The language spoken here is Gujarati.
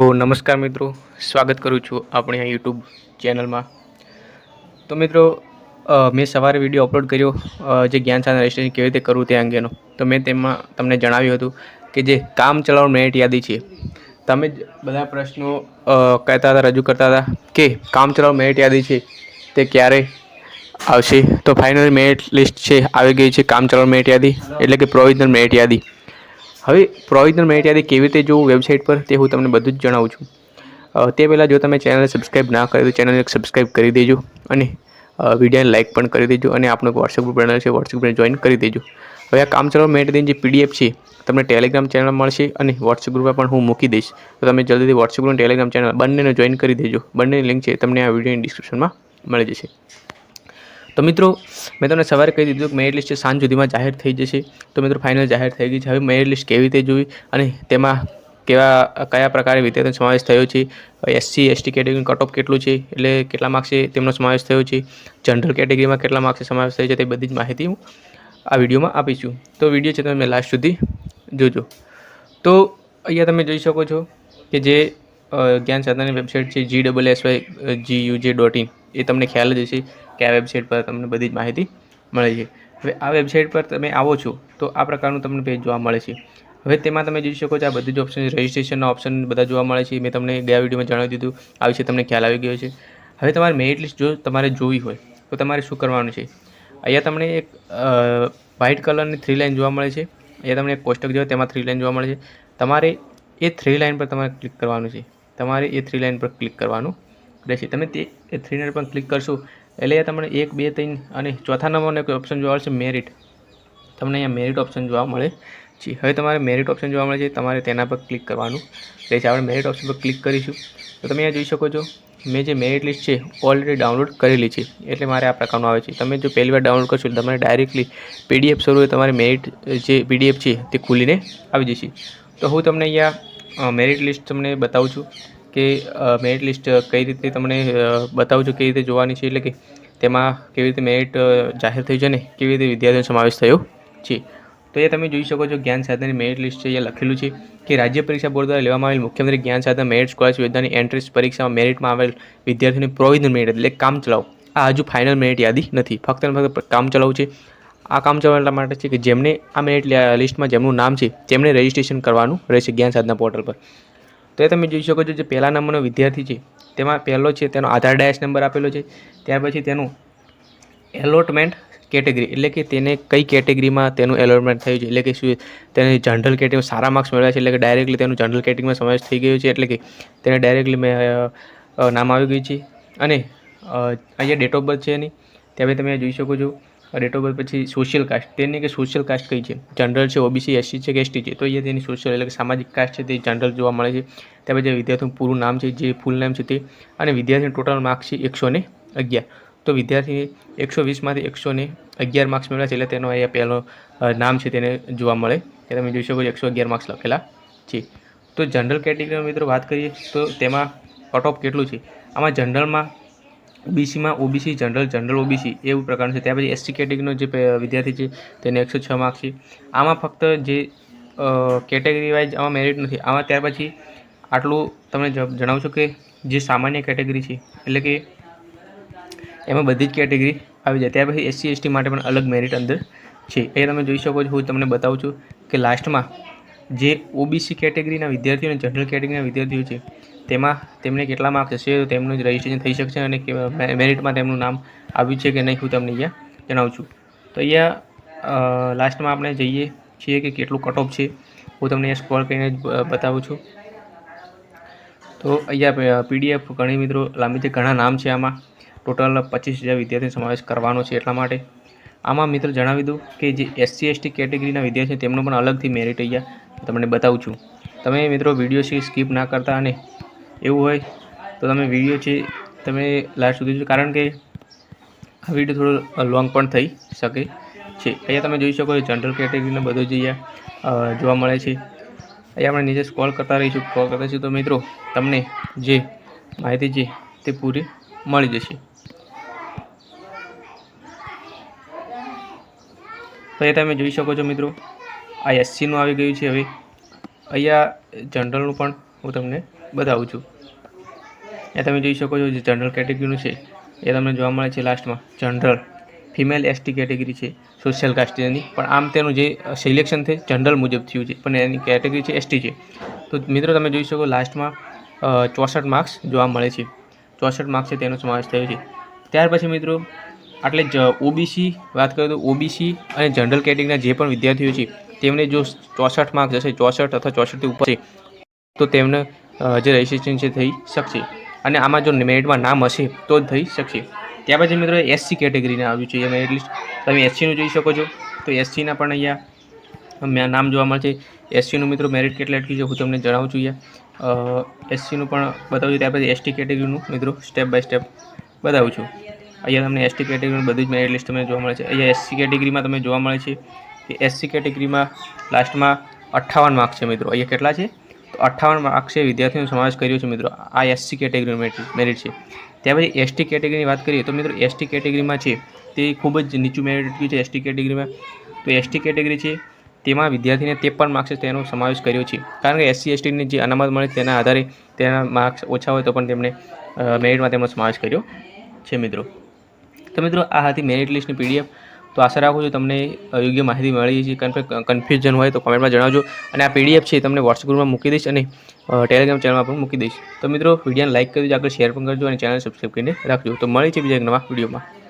તો નમસ્કાર મિત્રો, સ્વાગત કરું છું આપણી આ યુટ્યુબ ચેનલમાં તો મિત્રો મેં સવારે વીડિયો અપલોડ કર્યો જે જ્ઞાન સાધન રજિસ્ટ્રેશન કેવી રીતે કરવું તે અંગેનો. તો મેં તેમાં તમને જણાવ્યું હતું કે જે કામ ચલાવ મેરિટ યાદી છે. તમે જ બધા પ્રશ્નો કહેતા હતા, રજૂ કરતા હતા કે કામ ચલાવ મેરિટ યાદી છે, તે ક્યારે આવશે? તો ફાઇનલ મેરિટ લિસ્ટ છે, આવી ગઈ છે કામ ચલાવ મેરિટ યાદી, એટલે કે પ્રોવિઝનલ મેરિટ યાદી. હવે પ્રોવિઝનલ મેરિટ યાદી કેવી રીતે જોવું વેબસાઇટ પર તે હું તમને બધું જ જણાવું છું. તે પહેલાં જો તમે ચેનલને સબસ્ક્રાઈબ ના કરી તો ચેનલને સબસ્ક્રાઈબ કરી દેજો અને વિડીયોને લાઇક પણ કરી દેજો અને આપણો વોટ્સએપ ગ્રુપ બનાવેલ છે વોટ્સએપ ગ્રુપને જોઈન કરી દેજો. હવે આ કામ ચલાવ મેરિટ યાદીની જે પીડીએફ છે, તમને ટેલિગ્રામ ચેનલ મળશે અને વોટ્સએપ ગ્રુપમાં પણ હું મૂકી દઈશ. તો તમે જલ્દીથી વોટ્સએપ ગ્રુપ ટેલિગ્રામ ચેનલ બંનેને જોઈન કરી દેજો. બંનેની લિંક છે તમને આ વિડીયોની ડિસ્ક્રિપ્શનમાં મળી જશે. તો મિત્રો, મેં તમને સવારે કહી દીધું કે મેરિટ લિસ્ટ સાંજ સુધીમાં જાહેર થઈ જશે. તો મિત્રો ફાઇનલ જાહેર થઈ ગઈ છે. હવે મેરિટ લિસ્ટ કેવી રીતે જોવી અને તેમાં કેવા, કયા પ્રકારે વિદ્યાર્થીનો સમાવેશ થયો છે? એસસી એસટી કેટેગરીનું કટ કેટલું છે? એટલે કેટલા માર્ક્સે તેમનો સમાવેશ થયો છે. જનરલ કેટેગરીમાં કેટલા માર્ક્સે સમાવેશ થયો છે? તે બધી જ માહિતી હું આ વિડીયોમાં આપીશું. તો વીડિયો છે, તમે લાસ્ટ સુધી જોજો. તો અહીંયા તમે જોઈ શકો છો કે જે જ્ઞાન સાધનની વેબસાઇટ છે G double S Y G U J dot in એ તમને ખ્યાલ જ હશે. કે આ વેબસાઇટ પર તમને બધી જ માહિતી મળે છે. હવે આ વેબસાઇટ પર તમે આવો છો, તો આ પ્રકારનું તમને પેજ જોવા મળે છે. હવે તેમાં તમે જોઈ શકો છો આ બધી જ ઓપ્શન રજિસ્ટ્રેશનના ઓપ્શન બધા જોવા મળે છે. મેં તમને ગયા વિડીયોમાં જણાવી દીધું, આ વિશે તમને ખ્યાલ આવી ગયો છે. હવે તમારે મેરિટ લિસ્ટ જો તમારે જોવી હોય, તો તમારે શું કરવાનું છે? અહીંયા તમને એક વ્હાઇટ કલરની થ્રી લાઇન જોવા મળે છે. અહીંયા તમને એક કોષ્ટક જોવા તેમાં થ્રી લાઇન જોવા મળે છે. તમારે એ થ્રી લાઇન પર તમારે ક્લિક કરવાનું છે. તમારે એ થ્રી લાઇન પર ક્લિક કરવાનું રહેશે. તમે તે, એ થ્રી લાઇન પર ક્લિક કરશો એટલે તમને એક, બે, ત્રણ અને ચોથા નંબરનો એક ઓપ્શન જોવા મળશે મેરિટ તમને અહીંયા મેરિટ ઓપ્શન જોવા મળે છે. હવે તમારે મેરિટ ઓપ્શન જોવા મળે છે, તમારે તેના પર ક્લિક કરવાનું રહેશે આપણે મેરિટ ઓપ્શન પર ક્લિક કરીશું. તો તમે અહીંયા જોઈ શકો છો, મેં જે મેરિટ લિસ્ટ છે ઓલરેડી ડાઉનલોડ કરેલી છે. એટલે મારે આ પ્રકારનું આવે છે. તમે જો પહેલી વાર ડાઉનલોડ કરશો તમારે ડાયરેક્ટલી પીડીએફ સ્વરૂપે તમારે મેરિટ જે પીડીએફ છે, તે ખુલીને આવી જશે. તો હું તમને અહીંયા મેરિટ લિસ્ટ તમને બતાવું છું. કે મેરિટ લિસ્ટ કઈ રીતે તમને બતાવજો બતાવું કેવી રીતે જોવાની છે? એટલે કે તેમાં કેવી રીતે મેરિટ જાહેર થયું છે ને, કેવી રીતે વિદ્યાર્થીઓનો સમાવેશ થયો છે? તો એ તમે જોઈ શકો છો, જ્ઞાન સાધનની મેરિટ લિસ્ટ છે, અહીંયા લખેલું છે કે રાજ્ય પરીક્ષા બોર્ડ દ્વારા લેવામાં આવેલ મુખ્યમંત્રી જ્ઞાન સાધન મેરિટ સ્કોલરશિપ યોજનાની એન્ટ્રન્સ પરીક્ષામાં મેરિટમાં આવેલ વિદ્યાર્થીઓની પ્રોવિઝન મેરિટ એટલે કામ ચલાવ. આ હજુ ફાઇનલ મેરિટ યાદી નથી. ફક્ત ને ફક્ત કામ ચલાવ છે. આ કામ ચલાવવા માટે છે કે જેમને આ મેરિટ લિસ્ટમાં જેમનું નામ છે તેમણે રજિસ્ટ્રેશન કરવાનું રહેશે જ્ઞાન સાધના પોર્ટલ પર. તો એ તમે જોઈ શકો છો જે પહેલા નંબરનો વિદ્યાર્થી છે, તેમાં પહેલો છે તેનો આધાર ડાયસ નંબર આપેલો છે, ત્યાર પછી તેનું એલોટમેન્ટ કેટેગરી એટલે કે તેને કઈ કેટેગરીમાં તેનું એલોટમેન્ટ થયું છે, એટલે કે શું તેને જનરલ કેટેગરીમાં સારા માર્ક્સ મળ્યા છે, એટલે કે ડાયરેક્ટલી તેનું જનરલ કેટેગરીમાં સમાવેશ થઈ ગયો છે, એટલે કે તેને ડાયરેક્ટલી મેં નામ આવી ગયું છે. અને અહીંયા ડેટ ઓફ બર્થ છે એની, ત્યાં તમે જોઈ શકો છો. ડેટ ઓફ બર્થ પછી સોશિયલ કાસ્ટ તેની કે સોશિયલ કાસ્ટ કઈ છે? જનરલ છે ઓબીસી એસસી છે કે એસટી છે? તો એ તેની સોશિયલ એટલે કે સામાજિક કાસ્ટ છે, તે જનરલ જોવા મળે છે. ત્યાં પછી વિદ્યાર્થીનું પૂરું નામ છે, જે ફૂલ નામ છે તે. અને વિદ્યાર્થીનું ટોટલ માર્ક્સ છે એકસો ને અગિયાર. તો વિદ્યાર્થી એકસો વીસમાંથી એકસો ને અગિયાર માર્ક્સ મેળવ્યા છે, એટલે તેનો અહીંયા પહેલો નામ છે તેને જોવા મળે. કે તમે જોઈ શકો છો એકસો અગિયાર માર્ક્સ લખેલા છે. તો જનરલ કેટેગરીમાં મિત્રો વાત કરીએ, તો તેમાં કટ ઓફ કેટલું છે? આમાં જનરલમાં બીસીમાં ઓબીસી, જનરલ જનરલ ઓબીસી એવું પ્રકારનું છે. ત્યાર પછી એસટી કેટેગરીનો જે વિદ્યાર્થી છે તેને એકસો છ માર્ક્સ છે. આમાં ફક્ત જે કેટેગરી વાઇઝ આમાં મેરિટ નથી. આમાં ત્યાર પછી આટલું તમને જણાવું છું કે જે સામાન્ય કેટેગરી છે, એટલે કે એમાં બધી જ કેટેગરી આવી જાય. ત્યાર પછી એસસી, એસટી માટે પણ અલગ મેરિટ અંદર છે. એ તમે જોઈ શકો છો, હું તમને બતાવું છું કે લાસ્ટમાં જે ઓબીસી કેટેગરીના વિદ્યાર્થીઓ અને જનરલ કેટેગરીના વિદ્યાર્થીઓ છે, તેમાં તેમને કેટલા માર્ક્સ હશે તેમનું રજિસ્ટ્રેશન થઈ શકશે અને મેરિટમાં તેમનું નામ આવ્યું છે કે નહીં હું તમને અહીંયા જણાવું છું. તો અહીંયા લાસ્ટમાં આપણે જઈએ છીએ કે કેટલું કટ ઓફ છે, હું તમને અહીંયા સ્કોર કરીને બતાવું છું. તો અહીંયા પીડીએફ ઘણી મિત્રો, લાંબી છે, ઘણા નામ છે આમાં. ટોટલ પચીસ હજાર વિદ્યાર્થીનો સમાવેશ કરવાનો છે એટલા માટે. આમાં મિત્રો જણાવી દઉં કે જે એસસી એસટી કેટેગરીના વિદ્યાર્થીઓ તેમનું પણ અલગથી મેરિટ અહીંયા તમને બતાવું છું. તમે મિત્રો વીડિયો છે સ્કીપ ના કરતા અને એવું હોય તો તમે વીડિયો છે તમે લાસ્ટ સુધી કારણ કે આ વીડિયો થોડો લોંગ પણ થઈ શકે છે. અહીંયા તમે જોઈ શકો છો જનરલ કેટેગરીનો બધો જ અહીંયા જોવા મળે છે. અહીંયા આપણે નીચે સ્કોલ કરતા રહીશું. કોલ કરતા રહીશું તો મિત્રો તમને જે માહિતી છે તે પૂરી મળી જશે. તો એ તમે જોઈ શકો છો મિત્રો. આ એસસીનું આવી ગયું છે હવે. અહીંયા જનરલનું પણ હું તમને બતાવું છું. એ તમે જોઈ શકો છો જે જનરલ કેટેગરીનું છે, એ તમને જોવા મળે છે લાસ્ટમાં. જનરલ, ફિમેલ એસટી કેટેગરી છે, સોશિયલ કાસ્ટની પણ આમ તેનું જે સિલેક્શન છે, જનરલ મુજબ થયું છે. પણ એની કેટેગરી છે એસટી છે. તો મિત્રો તમે જોઈ શકો લાસ્ટમાં ચોસઠ માર્ક્સ જોવા મળે છે. ચોસઠ માર્ક્સે તેનો સમાવેશ થયો છે. ત્યાર પછી મિત્રો આટલે જ ઓબીસી વાત કરીએ તો ઓબીસી અને જનરલ કેટેગરીના જે પણ વિદ્યાર્થીઓ છે, તેમને જો ચોસઠ માર્ક જશે ચોસઠ અથવા ચોસઠથી ઉપર છે, તો તેમને જે રજિસ્ટ્રેશન છે, થઈ શકશે. અને આમાં જો મેરિટમાં નામ હશે, તો જ થઈ શકશે. ત્યાર પછી મિત્રો એસસી કેટેગરીને આવ્યું છે મેરિટ લિસ્ટ તમે એસસીનું જોઈ શકો છો. તો એસસીના પણ અહીંયા નામ જોવા મળે છે એસસીનું મિત્રો મેરિટ કેટલા અટકી છે, હું તમને જણાવું છું અહીંયા. એસસીનું પણ બતાવું છું. ત્યાર પછી એસટી કેટેગરીનું મિત્રો સ્ટેપ બાય સ્ટેપ બતાવું છું. અહીંયા તમને એસટી કેટેગરીનું બધી જ મેરિટ લિસ્ટ તમને જોવા મળે છે. અહીંયા એસસી કેટેગરીમાં તમે જોવા મળે છે કે એસસી કેટેગરીમાં લાસ્ટમાં અઠ્ઠાવન માર્ક છે મિત્રો. અહીંયા કેટલા છે? તો અઠ્ઠાવન માર્ક્સે વિદ્યાર્થીઓનો સમાવેશ કર્યો છે મિત્રો. આ એસસી કેટેગરીનું મેરિટ છે. ત્યાર પછી એસટી કેટેગરીની વાત કરીએ તો મિત્રો એસટી કેટેગરીમાં છે તે ખૂબ જ નીચું મેરિટ છે એસટી કેટેગરીમાં તો એસટી કેટેગરી છે તેમાં વિદ્યાર્થીને ત્રેપન માર્ક્સે તેનો સમાવેશ કર્યો છે. કારણ કે એસસી એસટીની જે અનામત મળે તેના આધારે તેના માર્ક્સ ઓછા હોય તો પણ તેમણે મેરિટમાં તેમનો સમાવેશ કર્યો છે મિત્રો. તો મિત્રો, આ હતી મેરિટ લિસ્ટની પીડીએફ તો આશા રાખું છું તમને યોગ્ય માહિતી મળી છે કન્ફ્યુઝન હોય તો કોમેન્ટમાં જણાવજો. અને આ પીડીએફ છે તમને વોટ્સઅપ ગ્રુપમાં મૂકી દઈશ અને ટેલિગ્રામ ચેનલમાં પણ મૂકી દઈશ. તો મિત્રો, વિડીયોને લાઇક કરી આગળ શેર પણ કરજો અને ચેનલ સબસ્ક્રાઈબ કરીને રાખજો. તો મળી છે બીજા એક નવા વિડીયોમાં.